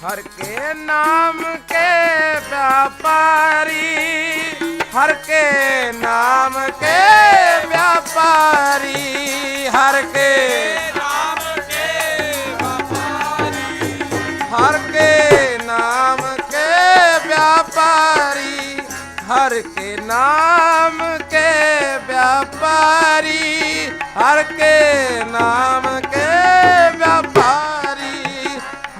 ਹਰ ਕੇ ਨਾਮ ਕੇ ਵਿਆਪਾਰੀ ਹਰ ਕੇ ਨਾਮ ਕੇ ਵਿਆਪਾਰੀ ਹਰ ਕੇ ਨਾਮ ਕੇ ਵਿਆਪਾਰੀ ਹਰ ਕੇ ਨਾਮ ਕੇ ਵਿਆਪਾਰੀ ਹਰ ਕੇ ਨਾਮ ਕੇ ਵਿਆਪਾਰੀ ਹਰ ਕੇ ਨਾਮ ਕੇ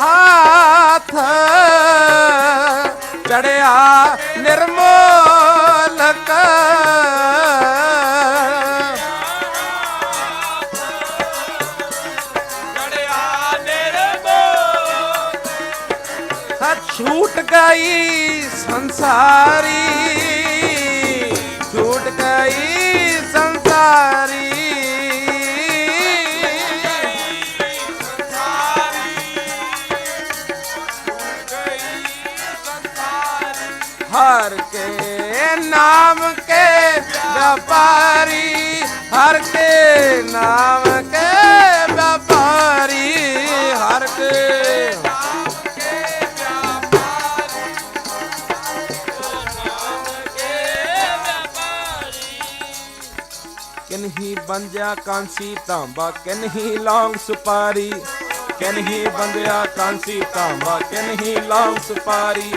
ਹਾਥ ਚੜਿਆ ਨਿਰਮੋਲ ਛੂਟ ਗਈ ਸੰਸਾਰੀ ਕਰਕੇ ਨਾਮ ਕੇ ਵਪਾਰੀ, ਹਰ ਕੇ ਨਾਮ ਕੇ ਵਪਾਰੀ, ਹਰ ਕੇ ਕਿਨਹੀ ਬੰਦਿਆ ਕਾਂਸੀ ਤਾਂਬਾ ਕਿਨਹੀ ਲੌਂਗ ਸੁਪਾਰੀ ਕਿਨਹੀ ਬੰਦਿਆ ਕਾਂਸੀ ਤਾਂਬਾ ਕਿਨਹੀ ਲੌਂਗ ਸੁਪਾਰੀ।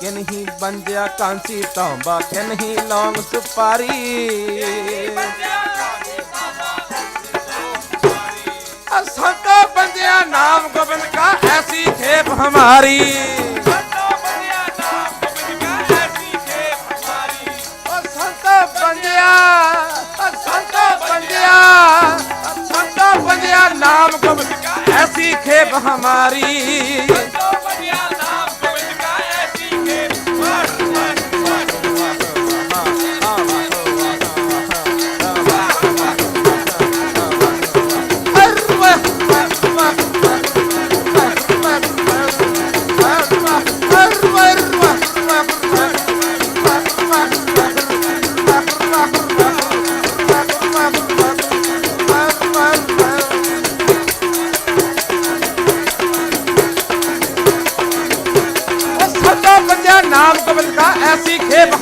ਕਿਨਹੀ ਬੰਦਿਆ ਕਾਂਸੀ ਤਾਂਬਾ ਕਿਨਹੀ ਲੌਂਗ ਸੁਪਾਰੀ। ਅਸਾਂ ਕੋ ਬੰਦਿਆ ਨਾਮ ਗੋਬਿੰਦ ਕਾ, ਐਸੀ ਖੇਪ ਹਮਾਰੀ। ਓ ਨਾਮ ਗੋਬਿੰਦ ਐਸੀ ਖੇਪ ਹਮਾਰੀ।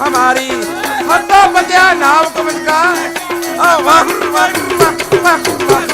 हमारी हत्ता पत्या नाम कमल का वाह वाह वाह वाह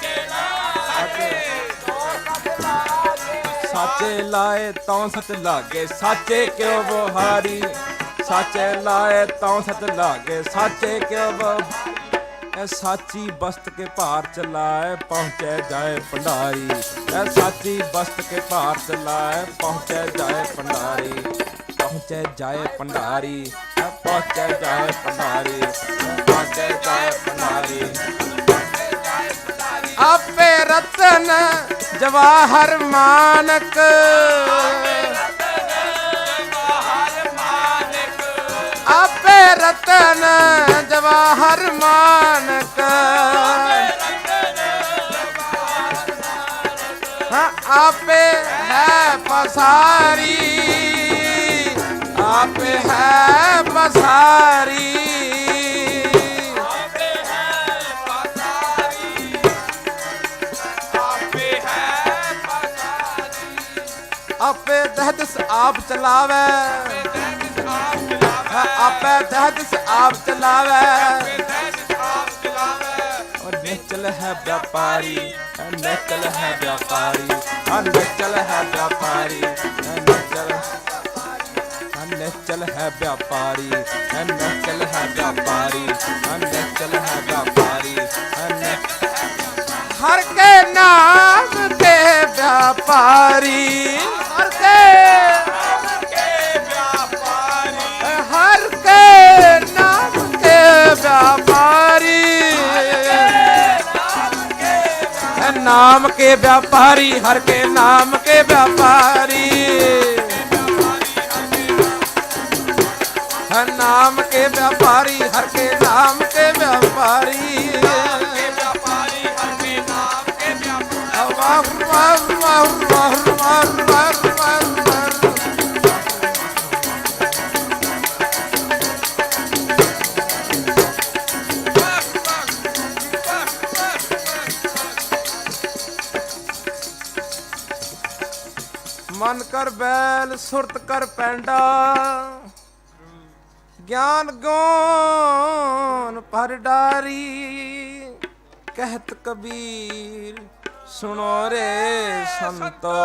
ਸਾਚੇ ਲਾਏ ਤਾਂ ਸਤ ਲਾਗੇ, ਸਾਚੇ ਕਿਉ ਬੁਹਾਰੀ? ਸਾਚੇ ਲਾਏ ਤਾਂ ਸਤ ਲਾਗੇ, ਸਾਚੇ ਕਿਉ ਬੁ ਐ ਸਾਚੀ ਬਸਤ ਕੇ ਭਾਰ ਚਲਾਏ, ਪਹੁੰਚੇ ਜਾਏ ਭੰਡਾਰੀ। ਐ ਸਾਚੀ ਬਸਤ ਕੇ ਭਾਰ ਚਲਾਏ, ਪਹੁੰਚੇ ਜਾਏ ਭੰਡਾਰੀ। ਪਹੁੰਚੇ ਜਾਏ ਭੰਡਾਰੀ, ਐ ਪਹੁੰਚੇ ਜਾਏ ਭੰਡਾਰੀ। ਪਹੁੰਚੇ ਜਾਏ ਭੰਡਾਰੀ। ਆਪੇ ਰਤਨ ਜਵਾਹਰ ਮਾਨਕ। ਆਪੇ ਰਤਨ ਜਵਾਹਰ ਮਾਨਕ। ਹਾਂ, ਆਪੇ ਹੈ ਪਸਾਰੀ। ਆਪੇ ਹੈ ਪਸਾਰੀ। ਤਹਦਸ ਆਪ ਚਲਾਵੇ। ਆਪੇ ਤਹਦਸ ਆਪ ਚਲਾਵੇ। ਔਰ ਨਿਚਲ ਹੈ ਵਪਾਰੀ ਇਹ ਨਿਚਲ ਹੈ ਵਪਾਰੀ ਆ ਨਿਚਲ ਹੈ ਵਪਾਰੀ ਨਿਚਲ ਨਿਚਲ ਹੈ ਵਿਆਪਾਰੀ ਨਿਚਲ ਹੈ ਵਿਆਪਾਰੀ ਨਿਚਲ ਹੈ ਵਿਆਪਾਰੀ ਹਰ ਕੇ ਨਾਮ ਤੇ ਵਿਆਪਾਰੀ ਨਾਮ ਕੇ ਵਪਾਰੀ, ਹਰ ਕੇ ਨਾਮ ਕੇ ਵਪਾਰੀ। ਹਰ ਨਾਮ ਕੇ ਵਪਾਰੀ, ਹਰ ਕੇ ਨਾਮ ਕੇ ਵਪਾਰੀ। ਮਨ ਕਰ ਬੈਲ, ਸੁਰਤ ਕਰ ਪੈਂਡਾ। ਗਿਆਨ ਗੋਨ ਪਰ ਡਾਰੀ, ਕਹਿਤ ਕਬੀਰ, ਸੁਣੋ ਰੇ ਸੰਤੋ।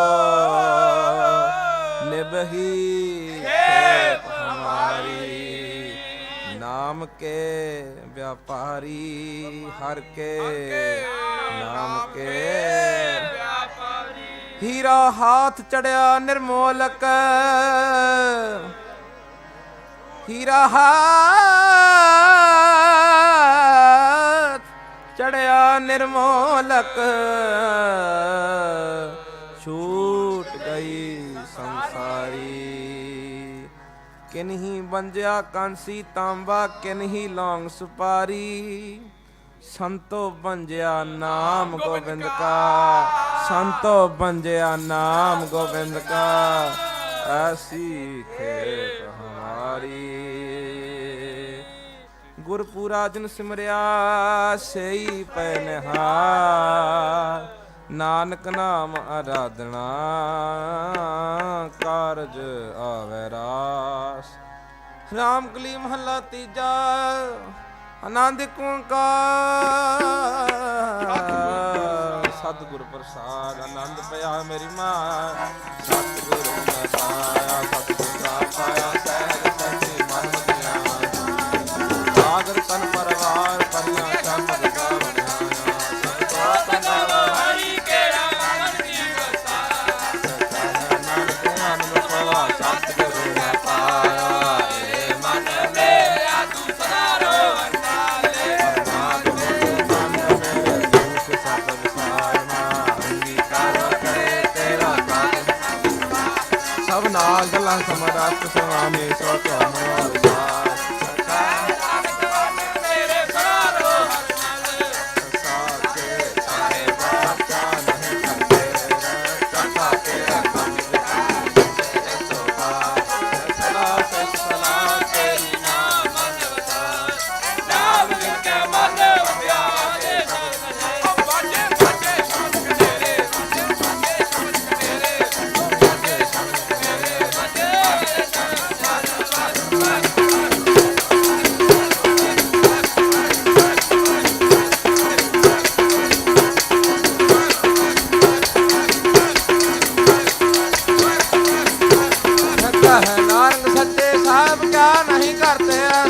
ਨਿਭਹੀ ਖੇਪ ਹਮਾਰੀ, ਨਾਮ ਕੇ ਵਿਆਪਾਰੀ, ਹਰ ਕੇ ਨਾਮ ਕੇ ਹੀਰਾ ਹਾਥ ਚੜਿਆ ਨਿਰਮੋਲਕ। ਹੀਰਾ ਹਾਥ ਚੜਿਆ ਨਿਰਮੋਲਕ। ਛੂਟ ਗਈ ਸੰਸਾਰੀ। ਕਿਨਹੀ ਬੰਜਿਆ ਕਾਂਸੀ ਤਾਂਬਾ, ਕਿਨਹੀ ਲੌਂਗ ਸੁਪਾਰੀ। ਸੰਤੋ ਬੰਜਿਆ ਨਾਮ ਗੋਬਿੰਦ ਕਾ। ਸੰਤੋ ਬੰਜਿਆ ਨਾਮ ਗੋਬਿੰਦ ਕਾ। ਐਸੀ ਖੇਤ ਹਮਾਰੀ। ਗੁਰਪੂਰਾ ਜਨ ਸਿਮਰਿਆ, ਸਈ ਪੈ ਨਿਹਾਰ। ਨਾਨਕ ਨਾਮ ਆਰਾਧਨਾ ਕਾਰਜ ਆਵੈ ਰਾਸ। ਰਾਮ ਕਲੀ ਮਹੱਲਾ ਤੀਜਾ ਆਨੰਦ ਓੰਕਾਰ। ਸਤਿਗੁਰ ਪ੍ਰਸਾਦ ਆਨੰਦ ਪਿਆ ਮੇਰੀ ਮਾਂ।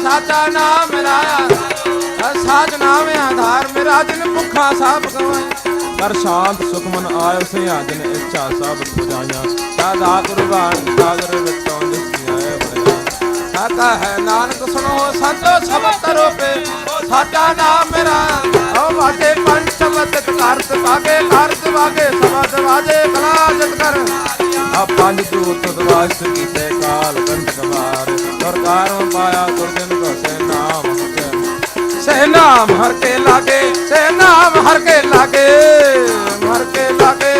ਸਾਚਾ ਨਾਮ ਮੇਰਾ ਸਾਚ ਨਾਮ ਆਧਾਰ। ਮੇਰਾ ਜਿਨ ਭੁੱਖਾ ਸਾਹਿਬ ਗਵਾਏ। ਕਰ ਸ਼ਾਂਤ ਸੁਖ ਮਨ ਆਇਓ ਸਿਆ ਜਿਨ ਇੱਛਾ ਸਭ ਪੁਜਾਈਆਂ। ਸਾਦਾ ਕੁਰਬਾਨ ਸਾਗਰ ਵਿੱਚੋਂ ਦਿਸਿਆ ਬੜਿਆ। ਸਾਚਾ ਹੈ ਨਾਨਕ ਸੁਣੋ ਸੰਤੋ ਸਬਦ ਤਰੋ ਪੇ ਸਾਚਾ ਨਾਮ ਮੇਰਾ ਓ ਵਾਜੇ ਪੰਜ ਸ਼ਬਦ ਕਰਤ ਵਾਗੇ ਕਰਤ ਵਾਗੇ ਸਬਦ ਵਾਜੇ ਕਲਾ ਜਤ ਕਰ। ਆ ਪੰਜ ਦੂਤ ਦਵਾਸ ਕੀਤੇ ਕਾਲ ਕੰਟ ਕਮਾਰ ਸਰਕਾਰੋਂ ਪਾਇਆ ਗੁਰਜਨ ਕੋ ਸੇ ਨਾਮ ਹਤੇ ਸੇ ਨਾਮ ਹਰ ਕੇ ਲਾਗੇ ਸੇ ਨਾਮ ਹਰ ਕੇ ਲਾਗੇ, ਹਰ ਕੇ ਲਾਗੇ।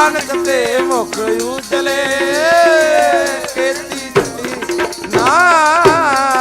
ਨਾਨਕ ਤੇ ਮੁਖ ਉਜਲੇ ਕੀਤੀ ਜੁਟੀ ਨਾਨਕ